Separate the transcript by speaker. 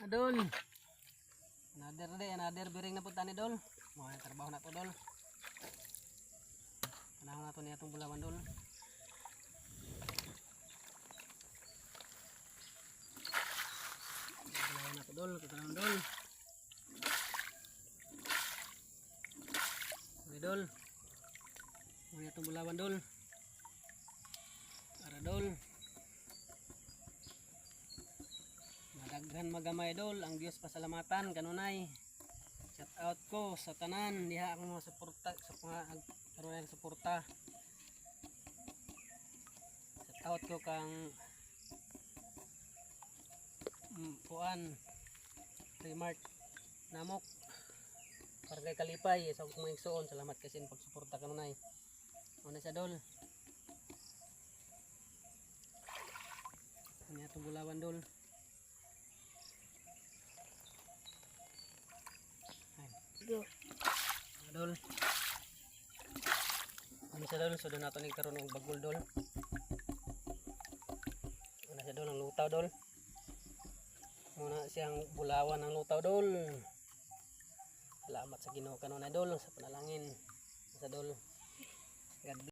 Speaker 1: Adol. Another day, another biring na punta ni Dol. Mga trabaho na to Dol. Panahon na to niya itong bulawan Dol. Bulawan na to Dol, katanong Dol. Okay Dol. Mga itong bulawan Dol. Para Dol. Madaghan magamay dol, ang Dios pasalamatan kanunay. Shout out ko sa tanan, diha ako mga suporta sa mga karon ang suporta. Shout out ko kang mm, kuan Remart Namok para kay Kalipay sa akong mga igsoon salamat kasi sa pagsuporta kanunay. Una sa dol. Kanya itong bulawan dol.
Speaker 2: Go.
Speaker 1: Dol. Ano sa dol? So doon nato ning karon og bagol dol. Ano sa dol ang lutaw dol? Muna siyang bulawan ng lutaw dol. Salamat sa Ginoo kanunay dol sa panalangin sa dol. God bless.